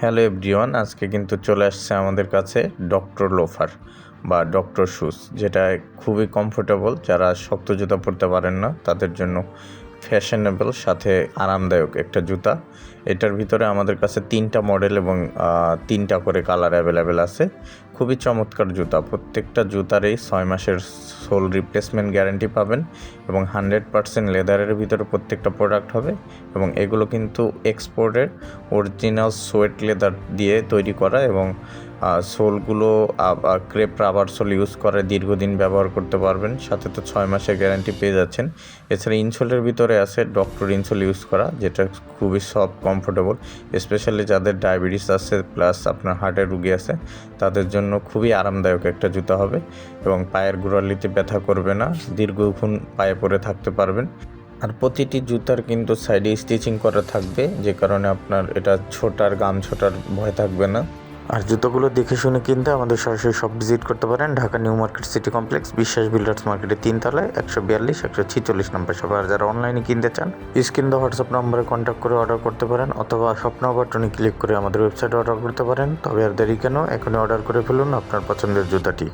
Hello everyone, আজকে কিন্তু চলে আসছে আমাদের কাছে ডক্টর লোফার বা ডক্টর শ্যুজ যেটা খুবই কমফোর্টেবল যারা শক্ত জুতা পরতে পারেন না, তাদের জন্য ফ্যাশনেবল, সাথে আরামদায়ক একটা জুতা। এটার ভিতরে আমাদের কাছে তিনটা মডেল এবং তিনটা করে কালার অ্যাভেলেবেল আছে। খুবই চমৎকার জুতা। প্রত্যেকটা জুতারই ছয় মাসের সোল রিপ্লেসমেন্ট গ্যারান্টি পাবেন এবং হান্ড্রেড পার্সেন্ট লেদারের ভিতরে প্রত্যেকটা প্রোডাক্ট হবে এবং এগুলো কিন্তু এক্সপোর্টের অরিজিনাল সোয়েট লেদার দিয়ে তৈরি করা এবং সোলগুলো আবার ক্রেপ রাবার সোল ইউজ করে দীর্ঘদিন ব্যবহার করতে পারবেন। সাথে তো ছয় মাসের গ্যারান্টি পেয়ে যাচ্ছেন। এছাড়া ইনসোলের ভিতরে আছে ডক্টর ইনসোল ইউজ করা, যেটা খুবই সফট, কমফোর্টেবল, স্পেশালি যাদের ডায়াবেটিস আছে, প্লাস আপনার হার্টের রুগী আছে, তাদের জন্য খুবই আরামদায়ক একটা জুতা হবে এবং পায়ের গোড়ালিতে ব্যথা করবে না, দীর্ঘক্ষণ পায়ে পরে থাকতে পারবেন। আর প্রতিটি জুতার কিন্তু সাইডে স্টিচিং করা থাকবে, যে কারণে আপনার এটা ছোটার গাম ছোটার ভয় থাকবে না। আর জুতোগুলো দেখে শুনে কিনতে আমাদের সরাসরি সব ভিজিট করতে পারেন। Dhaka new market city complex, Biswas builders মার্কেটের তিনতলায় একশো বিয়াল্লিশ, একশো ছিচল্লিশ নম্বর সব আর যারা অনলাইনে কিনতে চান, স্ক্রিন দা হোয়াটসঅ্যাপ নম্বরে কন্ট্যাক্ট করে অর্ডার করতে পারেন, অথবা স্বপ্ন বাটনে ক্লিক করে আমাদের ওয়েবসাইটে অর্ডার করতে পারেন। তবে আর দেরি কেন, এখনই অর্ডার করে ফেলুন আপনার পছন্দের জুতাটি।